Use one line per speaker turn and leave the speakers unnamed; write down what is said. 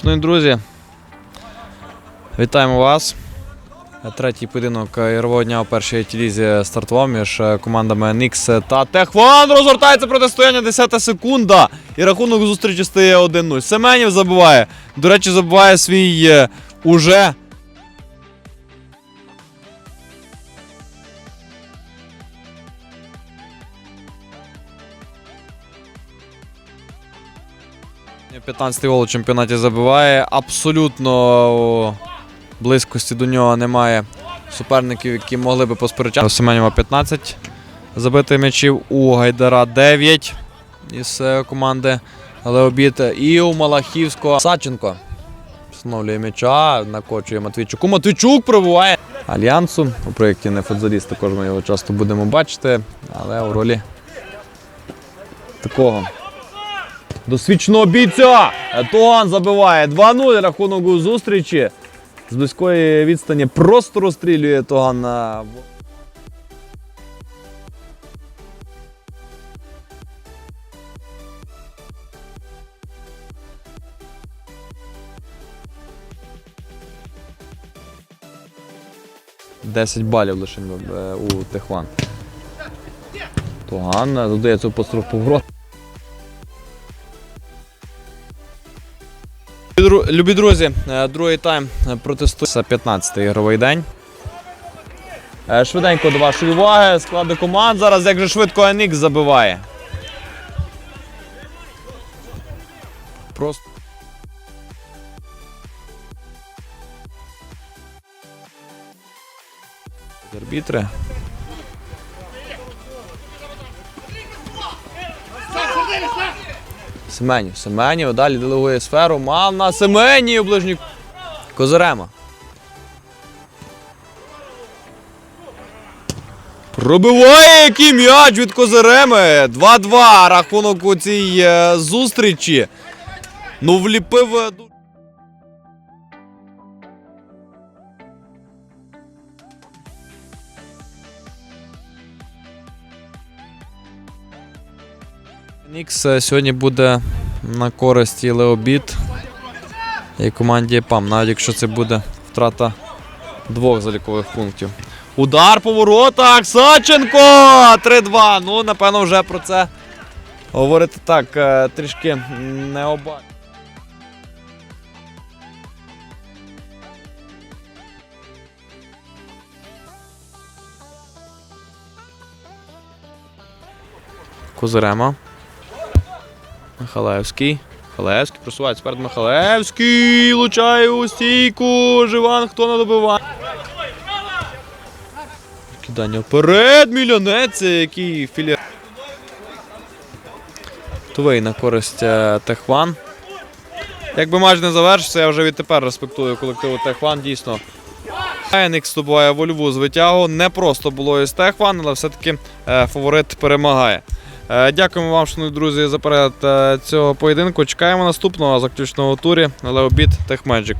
Шановні друзі, вітаємо вас. Третій поєдинок ігрового дня у першій тілізі стартував між е, командами Нікс та Техван. Розгортається протистояння 10 секунда. І рахунок зустрічі стає 1-0. Семенів забуває. До речі, забуває свій е, уже. – 15 гол у чемпіонаті забиває. Абсолютно близькості до нього немає суперників, які могли би посперечати. У Семенєва 15 забитих м'ячів, у Гайдара 9 із е, команди Леобіт. І у Малахівського Саченко встановлює м'яча, накочує Матвійчуку. Матвійчук пробуває Альянсу. У проєкті не футболіст, також ми його часто будемо бачити, але у ролі такого досвідченого бійця. Туган забиває 2-0 рахунок у зустрічі. З близької відстані просто розстрілює Туган. Десять балів лише е, у Техван. Туган е, додає цю поворот. Дру- Любі друзі, е, другий тайм е, протестує 15-й ігровий день. Е, Швиденько до вашої уваги. Склади команд. Зараз як же швидко Анікс забиває. Просто. Арбітри. Семенів. Семенів. Далі делегує сферу. Мав на Семенів ближній. Козирема. Пробиває який м'яч від Козиреми. 2-2. Рахунок у цій е, зустрічі. Ну, вліпив. Нікс е, сьогодні буде на користі Леобіт і команді ПАМ, навіть якщо це буде втрата двох залікових пунктів. Удар по воротах! Саченко! 3-2. Ну, напевно, вже про це говорити так е, трішки не оба. Козирема. Михалевський. Михалевський просувається перед Михалевський. Лучає у стійку. Живан, хто на добивання. Кидання вперед. Мільйонець, який філі. Тувей на користь е, Техван. Якби матч не завершився, я вже відтепер респектую колективу Техван. Дійсно. Енікс здобуває вольову звитягу. Не просто було із Техван, але все-таки е, фаворит перемагає. Е, Дякуємо вам, шановні друзі, за перегляд е, цього поєдинку. Чекаємо наступного заключного турі Леобіт Техмеджик.